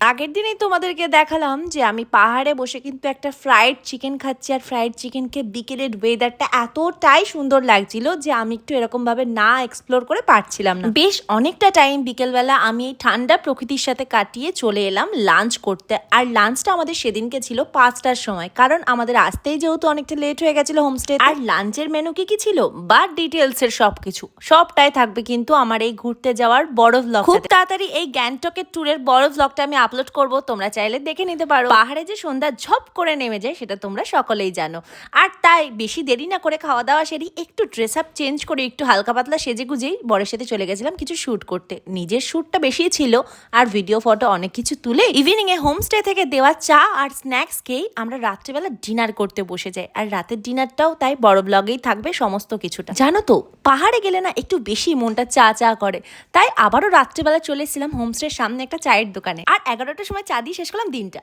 আগের দিনেই তোমাদেরকে দেখালাম যে আমি পাহাড়ে বসে কিন্তু একটা ফ্রাইড চিকেন খাচ্ছি আর ফ্রাইড চিকেনকে বিকেলের ওয়েদারটা এতটাই সুন্দর লাগছিল যে আমি একটু এরকমভাবে না এক্সপ্লোর করে পারছিলাম না। বেশ অনেকটা টাইম বিকেলবেলা আমি এই ঠান্ডা প্রকৃতির সাথে কাটিয়ে চলে এলাম লাঞ্চ করতে। আর লাঞ্চটা আমাদের সেদিনকে ছিল পাঁচটার সময়। কারণ আমাদের আসতেই যেহেতু অনেকটা লেট হয়ে গেছিল হোমস্টে আর লাঞ্চের মেনু কি কি ছিল? বা ডিটেলস এর সবকিছু। সবটাই থাকবে কিন্তু আমার এই ঘুরতে যাওয়ার বড় ভ্লগ খুব তাড়াতাড়ি এই গ্যাংটকের ট্যুরের বড় ভ্লগটা আমি আপলোড করব, তোমরা চাইলে দেখে নিতে পারো। পাহাড়ে যে সন্ধ্যা ঝপ করে নেমে যায়, সেটা তোমরা সকলেই জানো। আর তাই বেশি দেরি না করে খাওয়া দাওয়া সেরি একটু ড্রেস আপ চেঞ্জ করে একটু হালকা পাতলা সেজে গুজেই বরের সাথে চলে গেছিলাম কিছু শ্যুট করতে। নিজের শ্যুটটা বেশি ছিল, আর ভিডিও ফটো অনেক কিছু তুলে ইভিনিং এ হোমস্টে থেকে দেওয়া চা আর স্ন্যাক্স খেয়েই আমরা রাত্রেবেলা ডিনার করতে বসে যাই। আর রাতের ডিনারটাও তাই বড় ব্লগেই থাকবে সমস্ত কিছুটা। জানো তো, পাহাড়ে গেলে না একটু বেশি মনটা চা চা করে। তাই আবারও রাত্রেবেলা চলে এসেছিলাম হোমস্টের সামনে একটা চায়ের দোকানে। আর এগারোটার সময় চা দিয়ে শেষ করলাম দিনটা।